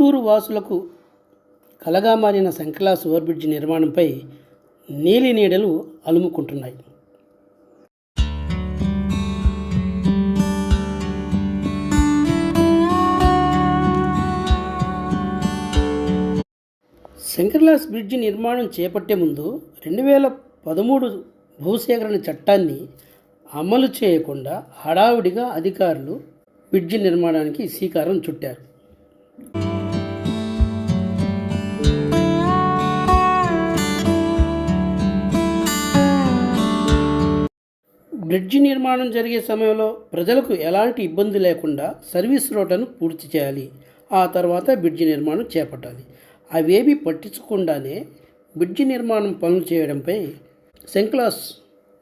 గుంటూరు వాసులకు కలగా మారిన శంకలాస్ ఓవర్బ్రిడ్జ్ నిర్మాణంపై నీలి నీడలు అలుముకుంటున్నాయి. శంకర్లాస్ బ్రిడ్జి నిర్మాణం చేపట్టే ముందు రెండు వేల పదమూడు భూసేకరణ చట్టాన్ని అమలు చేయకుండా హడావుడిగా అధికారులు బ్రిడ్జి నిర్మాణానికి శ్రీకారం చుట్టారు. బ్రిడ్జి నిర్మాణం జరిగే సమయంలో ప్రజలకు ఎలాంటి ఇబ్బంది లేకుండా సర్వీస్ రోడ్లను పూర్తి చేయాలి. ఆ తర్వాత బ్రిడ్జి నిర్మాణం చేపట్టాలి. అవేవి పట్టించకుండానే బ్రిడ్జి నిర్మాణం పనులు చేయడంపై శంక్లాస్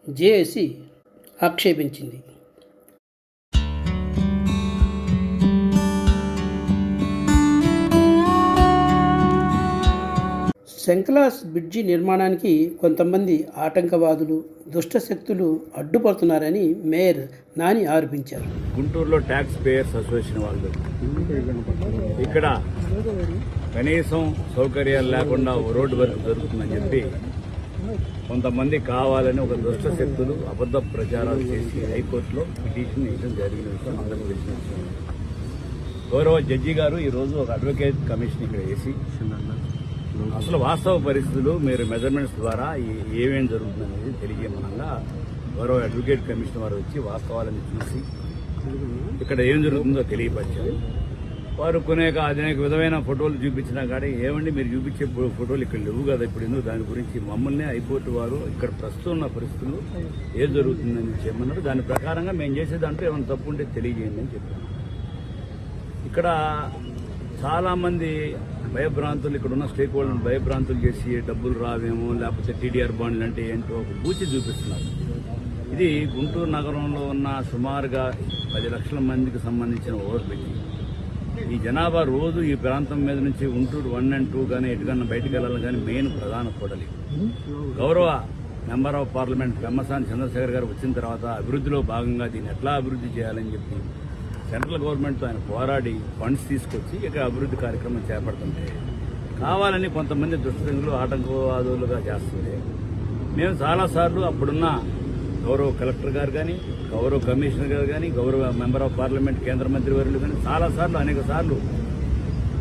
జేఏసీ ఆక్షేపించింది. శంకలాస్ బ్రిడ్జి నిర్మాణానికి కొంతమంది ఆటంకవాదులు దుష్టశక్తులు అడ్డుపడుతున్నారని మేయర్ నాని ఆరోపించారు. గుంటూరులో ట్యాక్స్ పేయర్స్ అసోసియేషన్ వాళ్ళు ఇక్కడ కనీసం సౌకర్యాలు లేకుండా ఓ రోడ్డు వర్క్ జరుగుతుందని చెప్పి కొంతమంది కావాలని ఒక దుష్ట శక్తులు అబద్ధ ప్రచారాలు చేసి హైకోర్టులో పిటిషన్ వేయడం జరిగిన విషయం తెలిసిన విషయం. గౌరవ జడ్జి గారు ఈరోజు ఒక అడ్వకేట్ కమిషన్ ఇక్కడ వేసి అసలు వాస్తవ పరిస్థితులు మీరు మెజర్మెంట్స్ ద్వారా ఏమేం జరుగుతుందనేది తెలియమనంగా గౌరవ అడ్వకేట్ కమిషన్ వారు వచ్చి వాస్తవాలను చూసి ఇక్కడ ఏం జరుగుతుందో తెలియపరిచారు. వారు కొనేక అనేక విధమైన ఫోటోలు చూపించినా కానీ ఏమండి మీరు చూపించే ఫోటోలు ఇక్కడ లేవు కదా ఇప్పుడు ఎందుకు? దాని గురించి మమ్మల్ని హైకోర్టు వారు ఇక్కడ ప్రస్తుతం ఉన్న పరిస్థితులు ఏం జరుగుతుందని చెప్పమన్నారు. దాని ప్రకారంగా మేము చేసే దాంట్లో ఏమైనా తప్పు ఉంటే తెలియజేయండి అని చెప్పాను ఇక్కడ చాలామంది భయభ్రాంతులు ఇక్కడ ఉన్న స్టేక్ హోల్డర్ని భయభ్రాంతులు చేసి డబ్బులు రావేమో లేకపోతే టీడీఆర్ బాండ్లు అంటే ఏంటో ఒక బూచి చూపిస్తున్నారు. ఇది గుంటూరు నగరంలో ఉన్న సుమారుగా పది లక్షల మందికి సంబంధించిన ఓవర్బ్రిడ్జ్ ఈ జనాభా రోజు ఈ ప్రాంతం మీద నుంచి గుంటూరు వన్ అండ్ టూ కానీ ఎటుకన్నా బయటకు వెళ్ళాలి కానీ మెయిన్ ప్రధాన కూడలి గౌరవ member of parliament Pemmasani Chandrasekhar గారు వచ్చిన తర్వాత అభివృద్ధిలో భాగంగా దీన్ని ఎట్లా అభివృద్ధి చేయాలని చెప్పి సెంట్రల్ గవర్నమెంట్తో ఆయన పోరాడి ఫండ్స్ తీసుకొచ్చి ఇక అభివృద్ధి కార్యక్రమం చేపడుతుంటే కావాలని కొంతమంది దుష్టంగులు ఆటంకవాదులుగా చేస్తుంది మేము చాలాసార్లు అప్పుడున్న గౌరవ కలెక్టర్ గారు కానీ గౌరవ కమిషనర్ గారు కానీ గౌరవ మెంబర్ ఆఫ్ పార్లమెంట్ కేంద్ర మంత్రి వర్యులు కానీ చాలాసార్లు అనేక సార్లు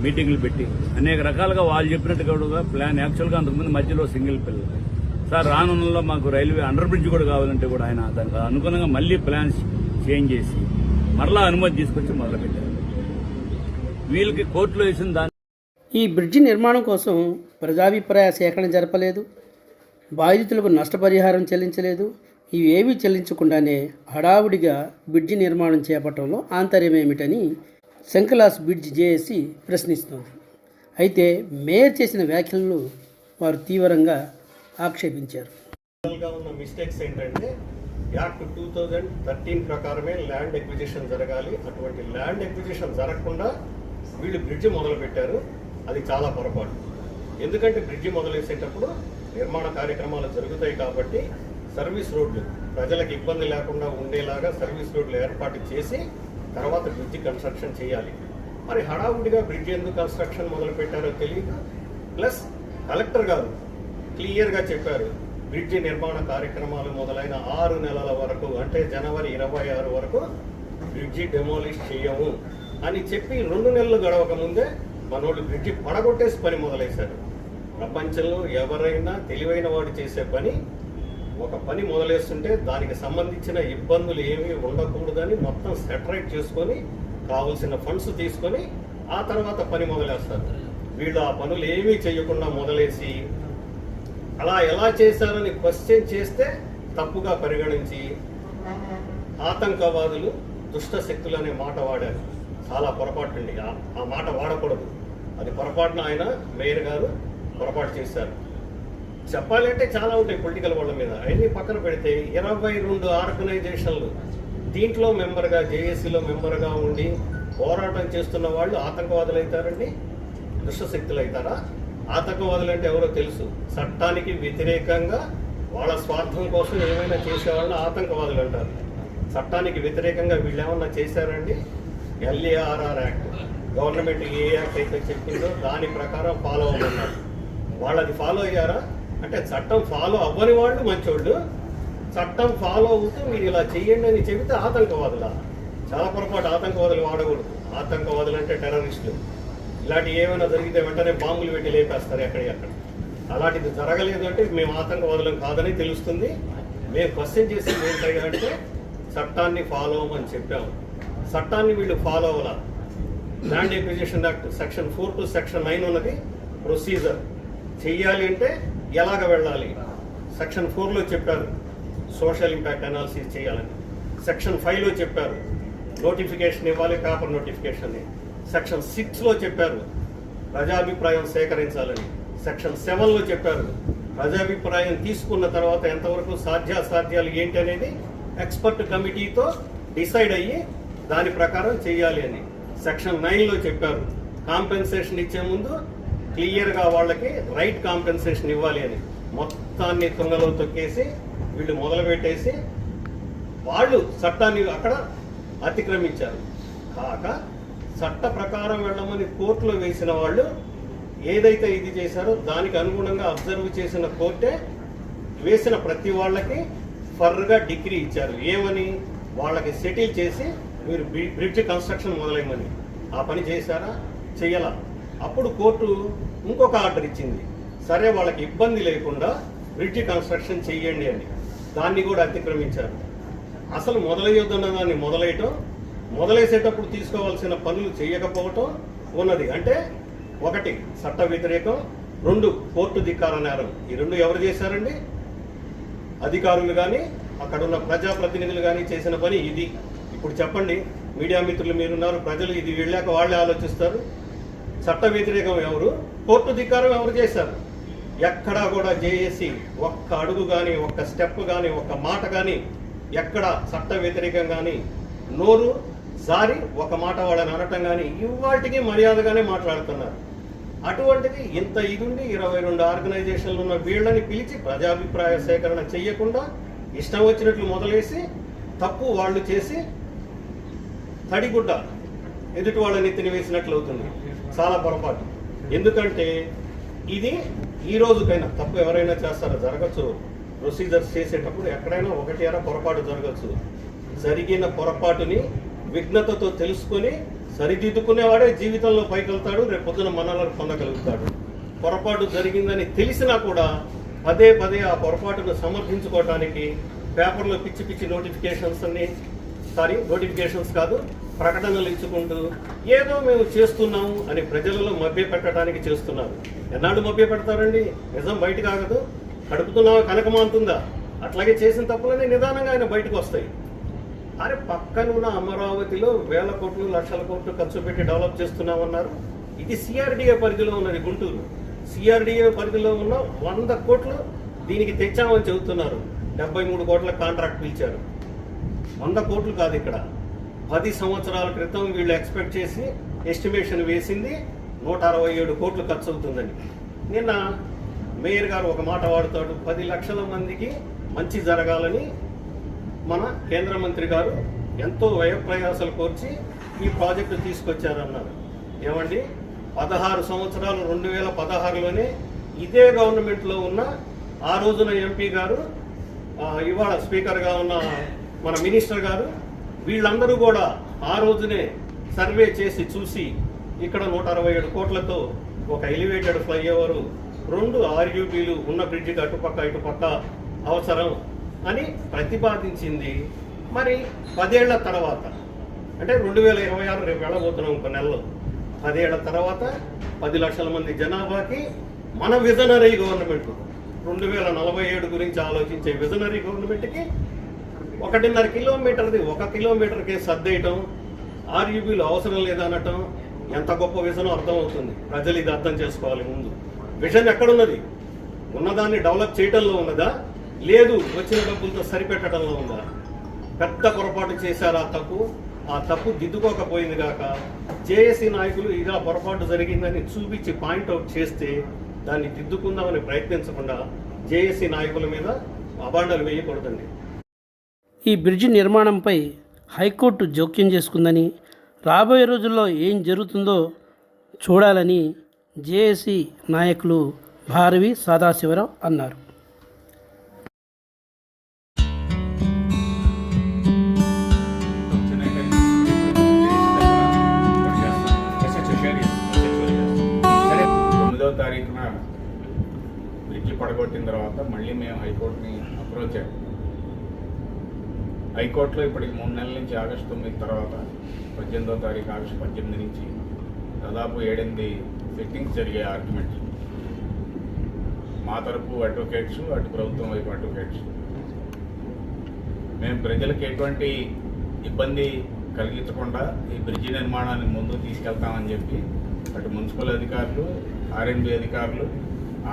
మీటింగ్లు పెట్టి అనేక రకాలుగా వాళ్ళు చెప్పినట్టుగా ప్లాన్ యాక్చువల్గా అంతకుముందు మధ్యలో సింగిల్ పిల్లలు. సార్ రానున్నలో మాకు రైల్వే అండర్ బ్రిడ్జ్ కూడా కావాలంటే కూడా ఆయన దానికి అనుగుణంగా మళ్ళీ ప్లాన్స్ చేంజ్ చేసి మరలా అనుమతి తీసుకొచ్చి మొదలుపెట్టారు. వీళ్ళకి కోర్టులో వేసిన దాన్ని ఈ బ్రిడ్జి నిర్మాణం కోసం ప్రజాభిప్రాయ సేకరణ జరపలేదు. బాధితులకు నష్టపరిహారం చెల్లించలేదు. ఇవేవీ చెల్లించకుండానే హడావుడిగా బ్రిడ్జి నిర్మాణం చేపట్టడంలో ఆంతర్యం ఏమిటని శంకలాస్ బ్రిడ్జ్ జేఏసీ ప్రశ్నిస్తోంది. అయితే మేయర్ చేసిన వ్యాఖ్యలను వారు తీవ్రంగా ఆక్షేపించారు. గా ఉన్న మిస్టేక్స్ ఏంటంటే యాక్ట్ టూ థౌజండ్ థర్టీన్ ప్రకారమే ల్యాండ్ ఎక్విజిషన్ జరగాలి. అటువంటి ల్యాండ్ ఎక్విజిషన్ జరగకుండా వీళ్ళు బ్రిడ్జ్ మొదలుపెట్టారు. అది చాలా పొరపాటు. ఎందుకంటే బ్రిడ్జి మొదలేసేటప్పుడు నిర్మాణ కార్యక్రమాలు జరుగుతాయి కాబట్టి సర్వీస్ రోడ్లు ప్రజలకు ఇబ్బంది లేకుండా ఉండేలాగా సర్వీస్ రోడ్లు ఏర్పాటు చేసి తర్వాత బ్రిడ్జ్ కన్స్ట్రక్షన్ చేయాలి. మరి హడావుడిగా బ్రిడ్జ్ ఎందుకు కన్స్ట్రక్షన్ మొదలుపెట్టారో తెలియదు ప్లస్ కలెక్టర్ గారు క్లియర్గా చెప్పారు. బ్రిడ్జి నిర్మాణ కార్యక్రమాలు మొదలైన ఆరు నెలల వరకు అంటే జనవరి ఇరవై ఆరు వరకు బ్రిడ్జి డెమోలిష్ చేయము అని చెప్పి రెండు నెలలు గడవక ముందే మనోళ్ళు బ్రిడ్జి పడగొట్టేసి పని మొదలైశారు. ప్రపంచంలో ఎవరైనా తెలివైన వాడు చేసే పని ఒక పని మొదలేస్తుంటే దానికి సంబంధించిన ఇబ్బందులు ఏమీ ఉండకూడదని మొత్తం సెటరేట్ చేసుకొని కావలసిన ఫండ్స్ తీసుకొని ఆ తర్వాత పని మొదలేస్తారు. వీళ్ళు ఆ పనులు ఏమీ చేయకుండా మొదలేసి అలా ఎలా చేశారని క్వశ్చన్ చేస్తే తప్పుగా పరిగణించి ఆతంకవాదులు దుష్ట శక్తులు అనే మాట వాడారు. చాలా పొరపాటు అండి ఆ- ఆ మాట వాడకూడదు. అది పొరపాటున ఆయన మేయర్ గారు పొరపాటు చేశారు. చెప్పాలంటే చాలా ఉంటాయి పొలిటికల్ వాళ్ళ మీద. అవన్నీ పక్కన పెడితే ఇరవై రెండు ఆర్గనైజేషన్లు దీంట్లో మెంబర్గా జేఏసీలో మెంబర్గా ఉండి పోరాటం చేస్తున్న వాళ్ళు ఆతంకవాదులు అవుతారండి దుష్టశక్తులు అవుతారా ఆతంకవాదులు అంటే ఎవరో తెలుసు. చట్టానికి వ్యతిరేకంగా వాళ్ళ స్వార్థం కోసం ఏమైనా చేసేవాళ్ళని ఆతంకవాదులు అంటారు. చట్టానికి వ్యతిరేకంగా వీళ్ళు ఏమన్నా చేశారండి? LARR act. గవర్నమెంట్ ఏ యాక్ట్ అయితే చెప్పిందో దాని ప్రకారం ఫాలో అవ్వమన్నారు. వాళ్ళది ఫాలో అయ్యారా? అంటే చట్టం ఫాలో అవ్వని వాళ్ళు మంచోళ్ళు. చట్టం ఫాలో అవుతూ మీరు ఇలా చేయండి అని చెబితే ఆతంకవాదులా? చాలా పొరపాటు ఆతంకవాదులు వాడకూడదు. ఆతంకవాదులు అంటే టెర్రరిస్టులు. ఇలాంటి ఏమైనా జరిగితే వెంటనే బాంబులు పెట్టి లేపేస్తారు ఎక్కడి అక్కడ అలాంటిది జరగలేదు అంటే మేము ఆతంకవాదులం కాదని తెలుస్తుంది. మేము క్వశ్చన్ చేసింది ఏంటంటే చట్టాన్ని ఫాలో అవ్వమని చెప్పాము. చట్టాన్ని వీళ్ళు follow అవ్వాల? Land acquisition act section four to section nine ఉన్నది ప్రొసీజర్. చెయ్యాలి అంటే ఎలాగ వెళ్ళాలి? సెక్షన్ ఫోర్లో చెప్పారు సోషల్ ఇంపాక్ట్ అనాలిసిస్ చేయాలని. సెక్షన్ ఫైవ్లో చెప్పారు నోటిఫికేషన్ ఇవ్వాలి పేపర్ నోటిఫికేషన్. సెక్షన్ సిక్స్లో చెప్పారు ప్రజాభిప్రాయం సేకరించాలని. సెక్షన్ సెవెన్లో చెప్పారు ప్రజాభిప్రాయం తీసుకున్న తర్వాత ఎంతవరకు సాధ్యాసాధ్యాలు ఏంటి అనేది ఎక్స్పర్ట్ కమిటీతో డిసైడ్ అయ్యి దాని ప్రకారం చేయాలి అని. సెక్షన్ నైన్లో చెప్పారు కాంపెన్సేషన్ ఇచ్చే ముందు క్లియర్గా వాళ్ళకి రైట్ కాంపెన్సేషన్ ఇవ్వాలి అని. మొత్తాన్ని తుంగలో తొక్కేసి వీళ్ళు మొదలుపెట్టేసి వాళ్ళు చట్టాన్ని అక్కడ అతిక్రమించారు. కాక చట్ట ప్రకారం వెళ్ళమని కోర్టులో వేసిన వాళ్ళు ఏదైతే ఇది చేశారో దానికి అనుగుణంగా అబ్జర్వ్ చేసిన కోర్టే వేసిన ప్రతి వాళ్ళకి ఫర్గా డిగ్రీ ఇచ్చారు. ఏమని? వాళ్ళకి సెటిల్ చేసి మీరు బ్రిడ్జ్ కన్స్ట్రక్షన్ మొదలయ్యమని ఆ పని చేశారా? చెయ్యాల. అప్పుడు కోర్టు ఇంకొక ఆర్డర్ ఇచ్చింది. సరే వాళ్ళకి ఇబ్బంది లేకుండా బ్రిడ్జ్ కన్స్ట్రక్షన్ చెయ్యండి అని. దాన్ని కూడా అతిక్రమించారు. అసలు మొదలయ్యొద్దన్న దాన్ని మొదలయ్యటం మొదలేసేటప్పుడు తీసుకోవాల్సిన పనులు చేయకపోవటం ఉన్నది. అంటే ఒకటి చట్ట వ్యతిరేకం. రెండు కోర్టు ధిక్కార నేరం. ఈ రెండు ఎవరు చేశారండి? అధికారులు కానీ అక్కడ ఉన్న ప్రజాప్రతినిధులు కానీ చేసిన పని ఇది. ఇప్పుడు చెప్పండి మీడియా మిత్రులు మీరున్నారు ప్రజలు ఇది వెళ్ళాక వాళ్ళే ఆలోచిస్తారు. చట్ట వ్యతిరేకం ఎవరు? కోర్టు ధిక్కారం ఎవరు చేశారు? ఎక్కడా కూడా జేఏసీ ఒక్క అడుగు కానీ ఒక్క స్టెప్ కానీ ఒక్క మాట కానీ ఎక్కడ చట్ట వ్యతిరేకం కానీ నోరు జారి ఒక మాట వాళ్ళని అనటం కానీ ఇవాటికి మర్యాదగానే మాట్లాడుతున్నారు. అటువంటిది ఇంత ఇదుండి ఇరవై రెండు ఆర్గనైజేషన్లు ఉన్న వీళ్ళని పిలిచి ప్రజాభిప్రాయ సేకరణ చెయ్యకుండా ఇష్టం వచ్చినట్లు మొదలేసి తప్పు వాళ్ళు చేసి తడిగుడ్డ ఎదుటి వాళ్ళని తినివేసినట్లు అవుతుంది. చాలా పొరపాటు. ఎందుకంటే ఇది ఈ రోజుకైనా తప్పు ఎవరైనా చేస్తారో? జరగచ్చు. ప్రొసీజర్స్ చేసేటప్పుడు ఎక్కడైనా ఒకటి అర పొరపాటు జరగచ్చు. జరిగిన పొరపాటుని విఘ్నతతో తెలుసుకొని సరిదిద్దుకునేవాడే జీవితంలో పైకెళ్తాడు రేపు పొద్దున మనలను పొందగలుగుతాడు. పొరపాటు జరిగిందని తెలిసినా కూడా పదే పదే ఆ పొరపాటును సమర్థించుకోవడానికి పేపర్లో పిచ్చి పిచ్చి నోటిఫికేషన్స్ అన్ని సారీ నోటిఫికేషన్స్ కాదు ప్రకటనలు ఇచ్చుకుంటూ ఏదో మేము చేస్తున్నాము అని ప్రజలలో మభ్య పెట్టడానికి చేస్తున్నారు. ఎన్నాడు మభ్య పెడతారండి నిజం బయట కాగదు కడుపుతున్నావా కనకమాంతుందా? అట్లాగే చేసిన తప్పులన్నీ నిదానంగా ఆయన బయటకు వస్తాయి. అరే పక్కన ఉన్న అమరావతిలో వేల కోట్లు లక్షల కోట్లు ఖర్చు పెట్టి డెవలప్ చేస్తున్నామన్నారు. ఇది సిఆర్డిఏ పరిధిలో ఉన్నది గుంటూరు. సిఆర్డిఏ పరిధిలో ఉన్న వంద కోట్లు దీనికి తెచ్చామని చెబుతున్నారు. డెబ్బై మూడు కోట్ల కాంట్రాక్ట్ పిలిచారు. వంద కోట్లు కాదు ఇక్కడ. పది సంవత్సరాల క్రితం వీళ్ళు ఎక్స్పెక్ట్ చేసి ఎస్టిమేషన్ వేసింది నూట అరవై ఏడు కోట్లు ఖర్చు అవుతుందని. నిన్న మేయర్ గారు ఒక మాట వాడుతాడు పది లక్షల మందికి మంచి జరగాలని మన కేంద్ర మంత్రి గారు ఎంతో వ్యయప్రయాసాలు కోర్చి ఈ ప్రాజెక్టు తీసుకొచ్చారన్నారు. ఏమండి? పదహారు సంవత్సరాలు రెండు వేల పదహారులోనే ఇదే గవర్నమెంట్లో ఉన్న ఆ రోజున ఎంపీ గారు ఇవాళ స్పీకర్గా ఉన్న మన మినిస్టర్ గారు వీళ్ళందరూ కూడా ఆ రోజునే సర్వే చేసి చూసి ఇక్కడ నూట అరవై ఏడు కోట్లతో ఒక ఎలివేటెడ్ ఫ్లైఓవరు రెండు ఆర్యూబీలు ఉన్న బ్రిడ్జికి అటుపక్క ఇటుపక్క అవసరం అని ప్రతిపాదించింది. మరి పదేళ్ళ తర్వాత అంటే రెండు వేల ఇరవై ఆరు రేపు వెళ్ళబోతున్నాం ఒక నెలలో. పదేళ్ళ తర్వాత పది లక్షల మంది జనాభాకి మన విజనరీ గవర్నమెంట్. రెండు వేల నలభై ఏడు గురించి ఆలోచించే విజనరీ గవర్నమెంట్కి ఒకటిన్నర కిలోమీటర్ది ఒక కిలోమీటర్కి సర్దేయటం ఆర్యూబీలు అవసరం లేదనటం ఎంత గొప్ప విజన్ అర్థమవుతుంది. ప్రజలు ఇది అర్థం చేసుకోవాలి ముందు. విజన్ ఎక్కడున్నది? ఉన్నదాన్ని డెవలప్ చేయటంలో ఉన్నదా? లేదు వచ్చిన డబ్బులతో సరిపెట్టడంలో ఉందా? పెద్ద పొరపాటు చేశారు ఆ తప్పు? ఆ తప్పు దిద్దుకోకపోయింది కాక జేఏసీ నాయకులు ఇలా పొరపాటు జరిగిందని చూపించి పాయింట్అవుట్ చేస్తే దాన్ని దిద్దుకుందామని ప్రయత్నించకుండా జేఏసీ నాయకుల మీద అబాండాలు వేయకూడదండి. ఈ బ్రిడ్జి నిర్మాణంపై హైకోర్టు జోక్యం చేసుకుందని రాబోయే రోజుల్లో ఏం జరుగుతుందో చూడాలని జేఏసీ నాయకులు భారవి సదాశివరావు అన్నారు. పడగొట్టిన తర్వాత మళ్ళీ మేము హైకోర్టుని అప్రోచ్ అయ్యాం హైకోర్టులో ఇప్పటికి మూడు నెలల నుంచి ఆగస్టు తొమ్మిది తర్వాత పద్దెనిమిదో తారీఖు ఆగస్టు పద్దెనిమిది నుంచి దాదాపు ఏడెనిమిది సిట్టింగ్స్ జరిగాయి ఆర్గ్యుమెంట్స్ మా తరపు అడ్వకేట్స్ అటు ప్రభుత్వం వైపు అడ్వకేట్స్ మేము ప్రజలకు ఎటువంటి ఇబ్బంది కలిగించకుండా ఈ బ్రిడ్జి నిర్మాణాన్ని ముందుకు తీసుకెళ్తామని చెప్పి అటు మున్సిపల్ అధికారులు ఆర్ఎండ్బి అధికారులు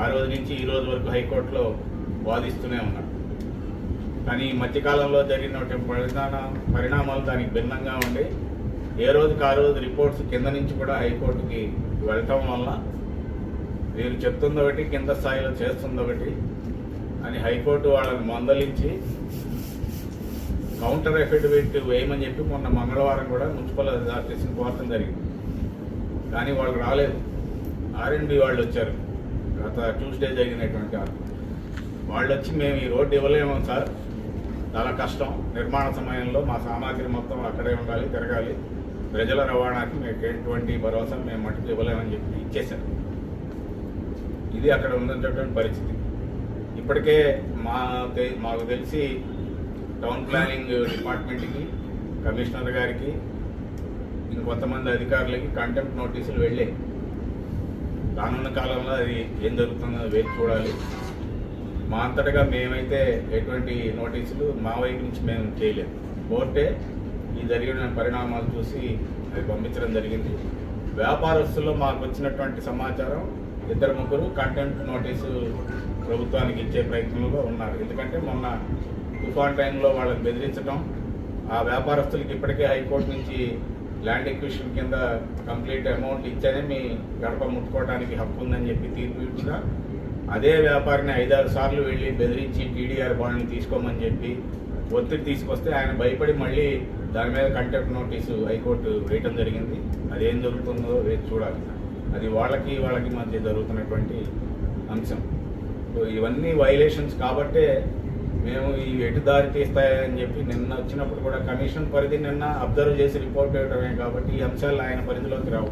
ఆ రోజు నుంచి ఈ రోజు వరకు హైకోర్టులో వాదిస్తూనే ఉన్నాడు కానీ ఈ మధ్యకాలంలో జరిగినటువంటి పరిణామ పరిణామాలు దానికి భిన్నంగా ఉండి ఏ రోజుకి ఆ రోజు రిపోర్ట్స్ కింద నుంచి కూడా హైకోర్టుకి వెళ్ళటం వల్ల వీరు చెప్తుంది ఒకటి కింద స్థాయిలో చేస్తుంది ఒకటి అని హైకోర్టు వాళ్ళని మందలించి కౌంటర్ ఎఫిడవిట్ వేయమని చెప్పి మొన్న మంగళవారం కూడా మున్సిపల్ అథారిటీస్ని కోరటం జరిగింది. కానీ వాళ్ళు రాలేదు. ఆర్ఎండ్బి వాళ్ళు వచ్చారు. గత ట్యూస్డే జరిగినటువంటి వాళ్ళు వచ్చి మేము ఈ రోడ్డు ఇవ్వలేము సార్. చాలా కష్టం. నిర్మాణ సమయంలో మా సామాగ్రి మొత్తం అక్కడే ఉండాలి తిరగాలి. ప్రజల రవాణాకి మీకు ఎటువంటి భరోసా మేము మట్టుకు ఇవ్వలేమని చెప్పి ఇచ్చేశారు. ఇది అక్కడ ఉన్నటువంటి పరిస్థితి. ఇప్పటికే మా మాకు తెలిసి టౌన్ ప్లానింగ్ డిపార్ట్మెంట్కి కమిషనర్ గారికి ఇంకొంతమంది అధికారులకి కంటెంప్ట్ నోటీసులు వెళ్ళాయి. రానున్న కాలంలో అది ఏం జరుగుతుందో వేచి చూడాలి. మా అంతటగా మేమైతే ఎటువంటి నోటీసులు మా వైపు నుంచి మేము చేయలేదు. కోర్టే ఈ జరిగిన పరిణామాలు చూసి అవి పంపించడం జరిగింది. వ్యాపారస్తుల్లో మాకు వచ్చినటువంటి సమాచారం ఇద్దరు ముగ్గురు కంటెంట్ నోటీసు ప్రభుత్వానికి ఇచ్చే ప్రయత్నంలో ఉన్నారు. ఎందుకంటే మొన్న తుఫాన్ టైంలో వాళ్ళని బెదిరించడం ఆ వ్యాపారస్తులకి ఇప్పటికే హైకోర్టు నుంచి ల్యాండ్ ఎక్విషన్ కింద కంప్లీట్ అమౌంట్ ఇచ్చేనే మీ గడప ముట్టుకోవడానికి హక్కు ఉందని చెప్పి తీర్పు ఇచ్చినా అదే వ్యాపారిని ఐదారు సార్లు వెళ్ళి బెదిరించి టీడీఆర్ బాండ్ని తీసుకోమని చెప్పి ఒత్తిడి తీసుకొస్తే ఆయన భయపడి మళ్ళీ దాని మీద కంటెంప్ట్ నోటీసు హైకోర్టు వేయటం జరిగింది. అదేం జరుగుతుందో వేచి చూడాలి. అది వాళ్ళకి వాళ్ళకి మధ్య జరుగుతున్నటువంటి అంశం. సో ఇవన్నీ వైలేషన్స్ కాబట్టే మేము ఈ ఎటు దారి తీస్తాయని చెప్పి నిన్న వచ్చినప్పుడు కూడా కమిషన్ పరిధి నిన్న అబ్జర్వ్ చేసి రిపోర్ట్ ఇవ్వడమే కాబట్టి ఈ అంశాలు ఆయన పరిధిలోకి రావు.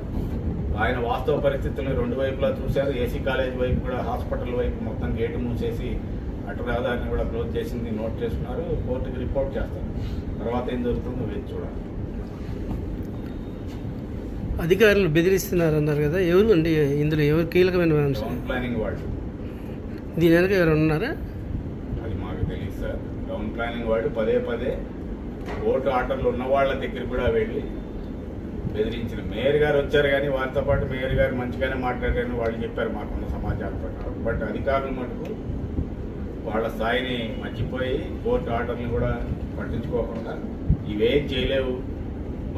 ఆయన వాస్తవ పరిస్థితులను రెండు వైపులా చూశారు. ఏసీ కాలేజ్ వైపు కూడా హాస్పిటల్ వైపు మొత్తం గేటు మూసేసి అటు రహదారిని కూడా క్లోజ్ చేసింది నోట్ చేసుకున్నారు కోర్టుకి రిపోర్ట్ చేస్తారు. తర్వాత ఏం జరుగుతుందో వేచి చూడాలి. అధికారులు బెదిరిస్తున్నారు అన్నారు కదా. ఎవరు అండి? ఇందులో ఎవరు కీలకమైన ప్లానింగ్ వాళ్ళు. దీని వెనక ఎవరు ఉన్నారా అది మాకు తెలియదు సార్ టౌన్ ప్లానింగ్ వాళ్ళు పదే పదే ఓటు ఆర్డర్లు ఉన్న వాళ్ళ దగ్గర కూడా వెళ్ళి బెదిరించిన. మేయర్ గారు వచ్చారు కానీ వారితో పాటు మేయర్ గారు మంచిగానే మాట్లాడారని వాళ్ళు చెప్పారు మాకున్న సమాచారం ప్రకారం. బట్ అధికారులు మటుకు వాళ్ళ స్థాయిని మర్చిపోయి కోర్టు ఆర్డర్ని కూడా పట్టించుకోకుండా ఇవేం చేయలేవు.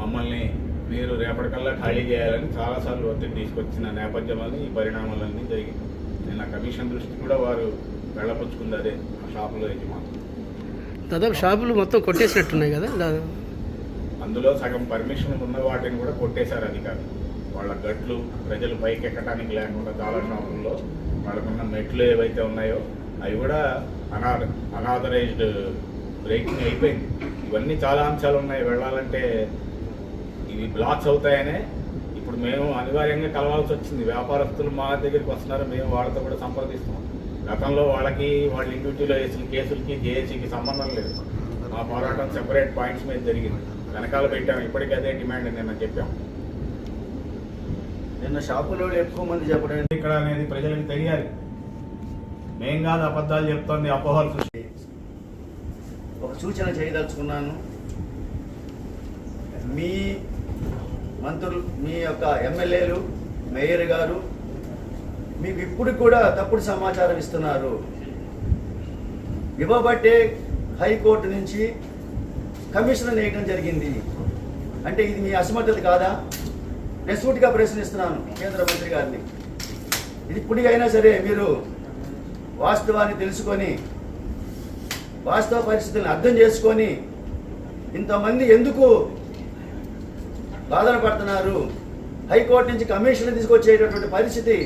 మమ్మల్ని మీరు రేపటికల్లా ఖాళీ చేయాలని చాలాసార్లు ఒత్తిడి తీసుకొచ్చిన నేపథ్యంలోనే ఈ పరిణామాలన్నీ జరిగింది నిన్న కమిషన్ దృష్టి కూడా వారు వెళ్ళపుచ్చుకుంది అదే ఆ షాపులో యజమానులు. దాదాపు షాపులు మొత్తం కొట్టేసినట్టున్నాయి కదా అందులో సగం పర్మిషన్ ఉన్న వాటిని కూడా కొట్టేశారు అధికారులు. వాళ్ళ గట్లు ప్రజలు పైకి ఎక్కడానికి లేకుండా చాలా షాపుల్లో వాళ్ళకున్న మెట్లు ఏవైతే ఉన్నాయో అవి కూడా అనా అనాథరైజ్డ్ బ్రేకింగ్ అయిపోయింది. ఇవన్నీ చాలా అంశాలు ఉన్నాయి. వెళ్ళాలంటే ఇవి బ్లాక్స్ అవుతాయనే ఇప్పుడు మేము అనివార్యంగా కలవాల్సి వచ్చింది. వ్యాపారస్తులు మా దగ్గరికి వస్తున్నారు మేము వాళ్ళతో కూడా సంప్రదిస్తున్నాం. గతంలో వాళ్ళకి వాళ్ళ ఇండివిజువల్ వేసిన కేసులకి జేఏసీకి సంబంధం లేదు. మా పోరాటం సెపరేట్ పాయింట్స్ మీద జరిగింది. వెనకాల పెట్టాం. ఇప్పటికీ అదే డిమాండ్ నిన్న చెప్పాం. నిన్న షాపులో ఎక్కువ మంది చెప్పడం ఇక్కడ అనేది ప్రజలకు తెలియాలి. మేం కాదు అబద్ధాలు చెప్తోంది అపోహలు సృష్టి ఒక సూచన చేయదలుచుకున్నాను. మీ మంత్రులు మీ యొక్క ఎమ్మెల్యేలు మేయర్ గారు మీకు ఇప్పుడు కూడా తప్పుడు సమాచారం ఇస్తున్నారు. ఇవ్వబట్టే హైకోర్టు నుంచి కమిషనర్ వేయడం జరిగింది. అంటే ఇది మీ అసమర్థత కాదా? నేను సూటిగా ప్రశ్నిస్తున్నాను కేంద్ర మంత్రి గారిని. ఇది ఇప్పటికైనా సరే మీరు వాస్తవాన్ని తెలుసుకొని వాస్తవ పరిస్థితులను అర్థం చేసుకొని ఇంతమంది ఎందుకు బాధన పడుతున్నారు? హైకోర్టు నుంచి కమిషన్ తీసుకొచ్చేటటువంటి పరిస్థితి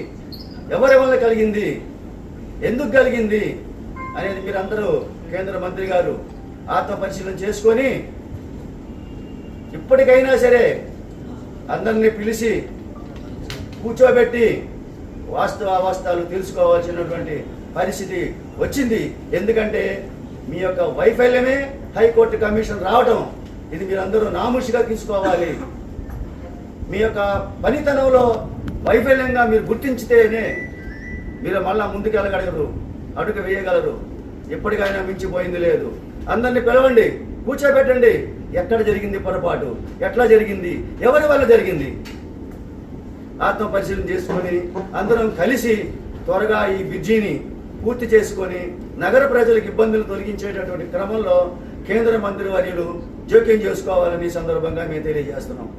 ఎవరి వల్ల కలిగింది? ఎందుకు కలిగింది? అనేది మీరందరూ కేంద్ర మంత్రి గారు ఆత్మ పరిశీలన చేసుకొని ఇప్పటికైనా సరే అందరినీ పిలిచి కూర్చోబెట్టి వాస్తవ అవాస్తవాలు తెలుసుకోవాల్సినటువంటి పరిస్థితి వచ్చింది. ఎందుకంటే మీ యొక్క వైఫల్యమే హైకోర్టు కమిషన్ రావడం ఇది మీరందరూ నామూషిగా తీసుకోవాలి మీ యొక్క పనితనంలో వైఫల్యంగా మీరు గుర్తించితేనే మీరు మళ్ళా ముందుకెళ్ళగలరు అడుగు వేయగలరు. ఎప్పటికైనా మించిపోయింది లేదు. అందరిని పిలవండి కూర్చోబెట్టండి. ఎక్కడ జరిగింది పొరపాటు? ఎట్లా జరిగింది? ఎవరి వల్ల జరిగింది? ఆత్మ పరిశీలన చేసుకొని అందరం కలిసి త్వరగా ఈ బ్రిడ్జిని పూర్తి చేసుకొని నగర ప్రజలకు ఇబ్బందులు తొలగించేటటువంటి క్రమంలో కేంద్ర మంత్రి వర్యులు జోక్యం చేసుకోవాలని సందర్భంగా మేము తెలియజేస్తున్నాం.